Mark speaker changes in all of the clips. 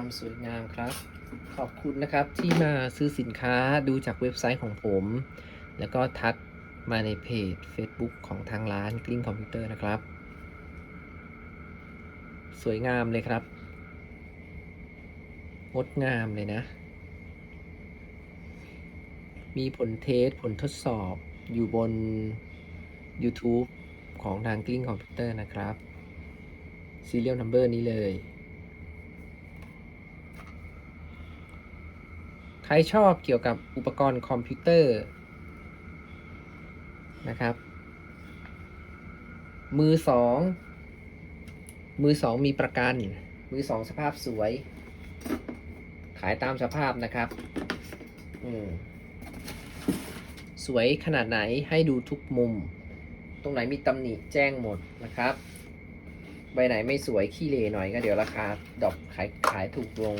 Speaker 1: ความสวยงามครับ ขอบคุณนะครับที่มาซื้อสินค้าดูจากเว็บไซต์ของผม แล้วก็ทักมาในเพจ Facebook ของทางร้านกลิ้งคอมพิวเตอร์นะครับ สวยงามเลยครับ งดงามเลยนะ มีผลเทสผลทดสอบอยู่บน YouTube ของทางกลิ้งคอมพิวเตอร์นะครับ Serial Number นี้เลย ใครชอบเกี่ยวกับอุปกรณ์คอมพิวเตอร์นะครับ มือสอง มือสองมีประกัน มือสองสภาพสวย ขายตามสภาพนะครับอืมสวยขนาดไหนให้ดูทุกมุม ตรงไหนมีตำหนิแจ้งหมดนะครับ ใบไหนไม่สวยขี้เลหน่อยก็เดี๋ยวราคาดอปขายขายถูกลง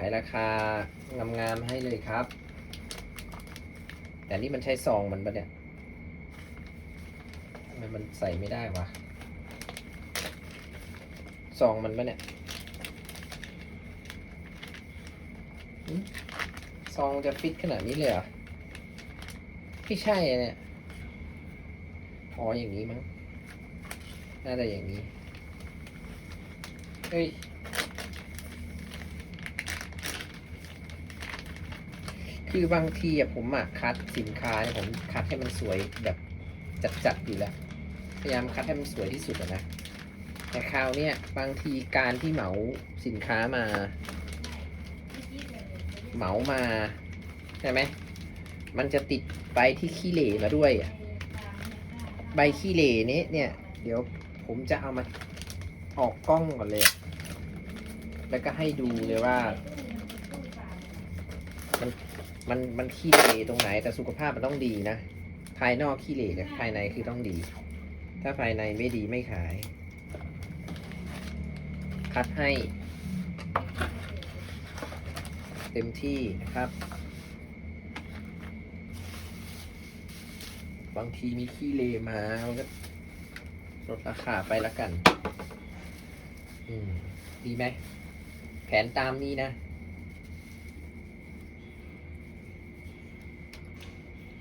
Speaker 1: ายราคางามๆให้เลยครับ แต่นี่มันใช้ซองมันปะเนี่ยทำไมมันใส่ไม่ได้วะซองมันปะเนี่ยซองจะฟิตขนาดนี้เลยเหรอไม่ใช่เนี่ยอ๋ออย่างนี้มั้ง น่าจะอย่างนี้ เฮ้ย คือบางทีอะผมอะคัดสินค้าเนี่ยผมคัดให้มันสวยแบบจัดๆอยู่แล้ว พยายามคัดให้มันสวยที่สุดนะแต่คราวเนี้ยบางทีการที่เหมาสินค้ามา เหมามาใช่ไหมมันจะติดใบที่ขี้เหร่มาด้วยอะใบขี้เหร่นี้เนี่ย เดี๋ยวผมจะเอามาออกกล้องก่อนเลย แล้วก็ให้ดูเลยว่า มัน มันมันขี้เหร่ตรงไหน แต่สุขภาพมันต้องดีนะ ภายนอกขี้เหร่แต่ภายในคือต้องดี ถ้าภายในไม่ดีไม่ขาย คัดให้ เต็มที่นะครับ บางทีมีขี้เลมา มันก็ลดราคาไปละกัน อืม ดีไหม แผนตามนี้นะ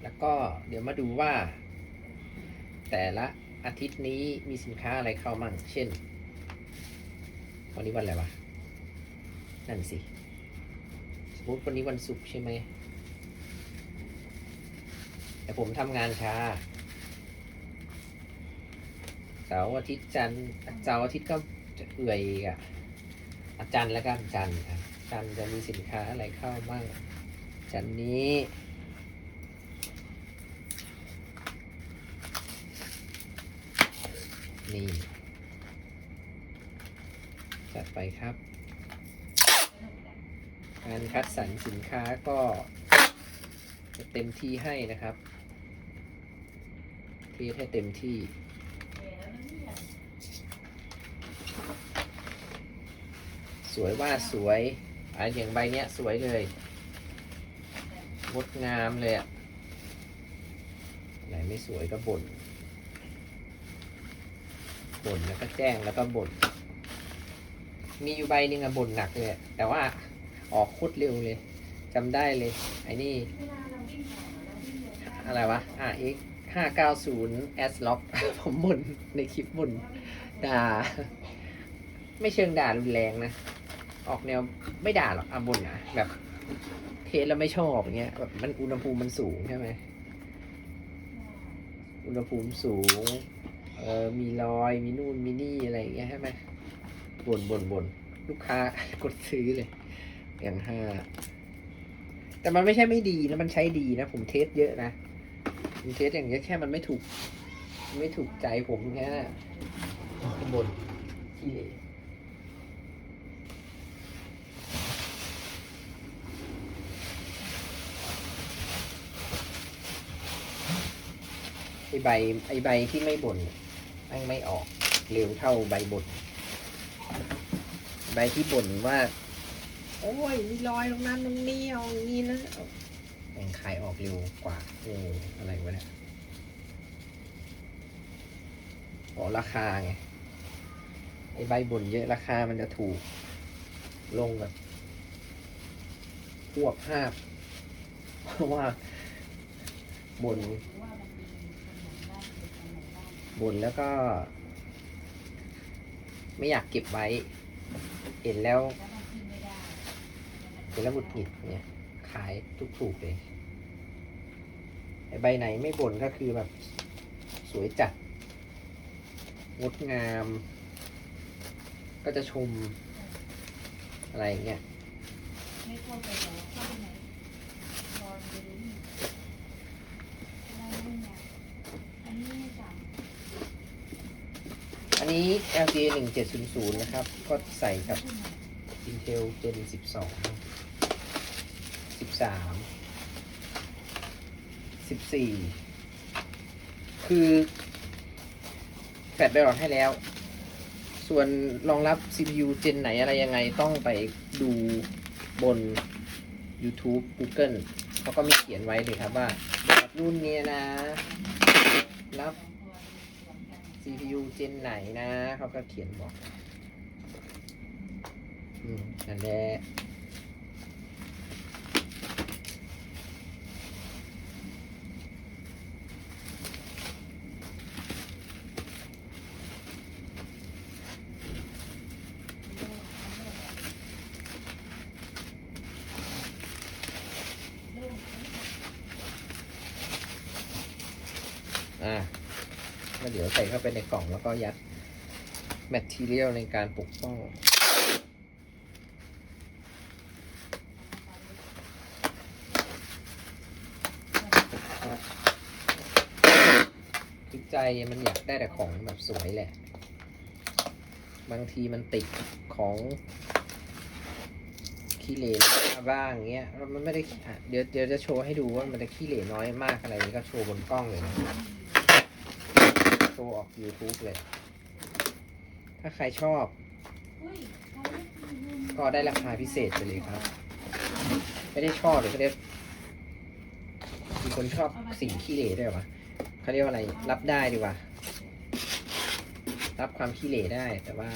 Speaker 1: แล้วก็เดี๋ยวมาดูว่า แต่ละอาทิตย์นี้มีสินค้าอะไรเข้ามั่ง เช่น วันนี้วันอะไรวะ นั่นสิ สมมติวันนี้วันศุกร์ใช่ไหม แต่ผมทำงานช้า เสาร์อาทิตย์จันทร์เสาร์อาทิตย์ก็จะเอื่อยอีกอะอาจันทร์แล้วกันจันทร์ครับจันทร์จะมีสินค้าอะไรเข้าบ้างจันทร์นี้ นี่จัดไปครับ การคัดสรรสินค้าก็จะเต็มที่ให้นะครับ เทสให้เต็มที่สวยว่าสวยอันอย่างใบเนี้ยสวยเลย งดงามเลยอะไหนไม่สวยก็บ่น บ่นแล้วก็แจ้งแล้วก็บ่นมีอยู่ใบหนึ่งอะบ่นหนักเลยแต่ว่าออกคตรเร็วเลยจำได้เลย ไอ้นี่ อะไรวะ RX 590 S Lock ผมบ่นในคลิปบ่นด่า ไม่เชิงด่ารุนแรงนะ ออกแนวไม่ด่าหรอกอาบ่นนะแบบ เทสแล้วไม่ชอบอย่างเงี้ยแบบมันอุณหภูมิมันสูงใช่ไหมอุณหภูมิสูง เออมีรอยมีนู่นมีนี่อะไรอย่างเงี้ยใช่ไหมบ่นบ่นบ่นลูกค้ากดซื้อเลยอย่างห้าแต่มันไม่ใช่ไม่ดีนะมันใช้ดีนะ ผมเทสเยอะนะผมเทสอย่างเงี้ยแค่มันไม่ถูก ไม่ถูกใจผมแค่นั้นอะบ่นขี้เหร่ไอใบไอใบที่ไม่บ่น แม่งไม่ออกเร็วเท่าใบบนใบที่บ่นว่า โอ้ยมีรอยตรงนั้นตรงนี้เอาอย่างนี้นะแม่งขายออกเร็วกว่าโอ้อะไรวะเนี่ยอ๋อราคาไงคอ้ใบบนเยอะราคามันจะถูก ลงแบบพวบภาพเพราะว่าบน
Speaker 2: บ้างบ
Speaker 1: นแล้วก็ ไม่อยากเก็บไว้ เห็นแล้วเห็นแล้วหุดหงิดเนี่ย ขายถูกๆเลยไอใบไหนไม่บ่นก็คือแบบ สวยจัด งดงาม ก็จะชม อะไรเงี้ย
Speaker 2: ไม่เข้าไปหรอเข้าไปไหนรอดูนี่อะไรนี่เนี่ยอันนี้ไม่สั่ง
Speaker 1: อั นนี้ LGA 1700 นะครับ ก็ใส่กับ Intel Gen 12 13 14 คือ แฟลชไปออให้แล้ว ส่วนรองรับ CPU Gen ไหนอะไรยังไงต้องไปดูบน YouTube Google เขาก็มีเขียนไว้เลยครับว่าร์ดรุ่นเนี้ยนะ รับ CPU เจนไหนนะเขาก็เขียนบอกอืมนั่นแหละแล้ว เดี๋ยวใส่เข้าไปในกล่องแล้วก็ยัดแมททีเรียลในการปกป้องคือใจมันอยากได้แต่ของแบบสวยแหละ บางทีมันติดของขี้เหร่บ้างเงี้ยมันไม่ได้เดี๋ยวเดี๋ยวจะโชว์ให้ดูว่ามันจะขี้เหร่น้อยมากอะไรนี้ก็โชว์บนกล้องเลยนะ โชว์ออก YouTube เลย ถ้าใครชอบ
Speaker 2: ก็
Speaker 1: ได้ราคาพิเศษไปเลยครับ ไม่ได้ชอบหรือเขาเรียกมีคนชอบสีขี้เหร่ด้วยวะเขาเรียกว่าอะไรรับได้ดีกว่า รับความขี้เหร่ได้แต่ว่า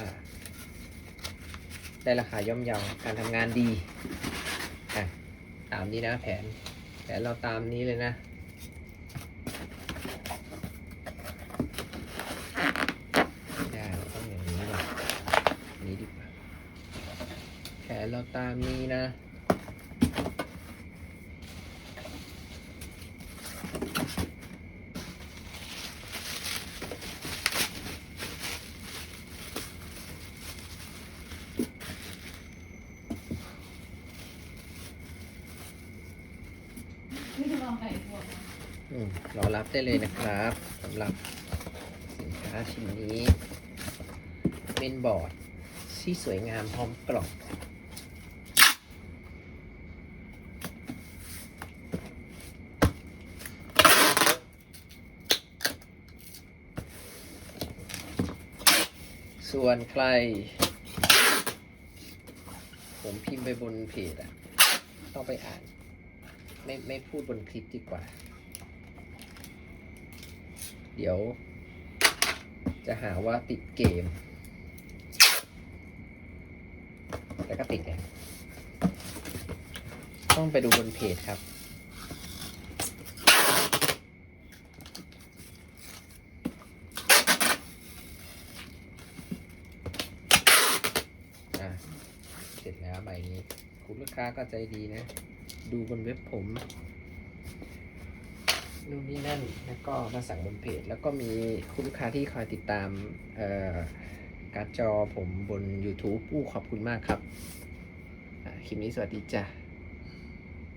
Speaker 1: ได้ราคาย่อมเยาการทำงานดีอะตามนี้นะแผน แผนเราตามนี้เลยนะ ไม่ได้เราต้องอย่างนี้ว่ะอย่างนี้ดีกว่า แผน เราตามนี้นะ
Speaker 2: เอาไก่พวกนะ
Speaker 1: อืมรอรับได้เลยนะครับสำหรับสินค้าชิ้นนี้ เป็นบอร์ดที่สวยงามพร้อมกล่อง ส่วนใคร ผมพิมพ์ไปบนเพจอะต้องไปอ่าน ไม่ไม่พูดบนคลิปดีกว่า เดี๋ยว จะหาว่าติดเกม แต่ก็ติดแหละต้องไปดูบนเพจครับ อะ เสร็จแล้วใบนี้ คุณลูกค้าก็ใจดีนะ ดูบนเว็บผมนู่นนี่นั่นแล้วก็มาสั่งบนเพจ แล้วก็มีคุณลูกค้าที่คอยติดตามการดจอผมบน YouTube ผู้ขอบคุณมากครับ คลิปนี้สวัสดีจ้ะ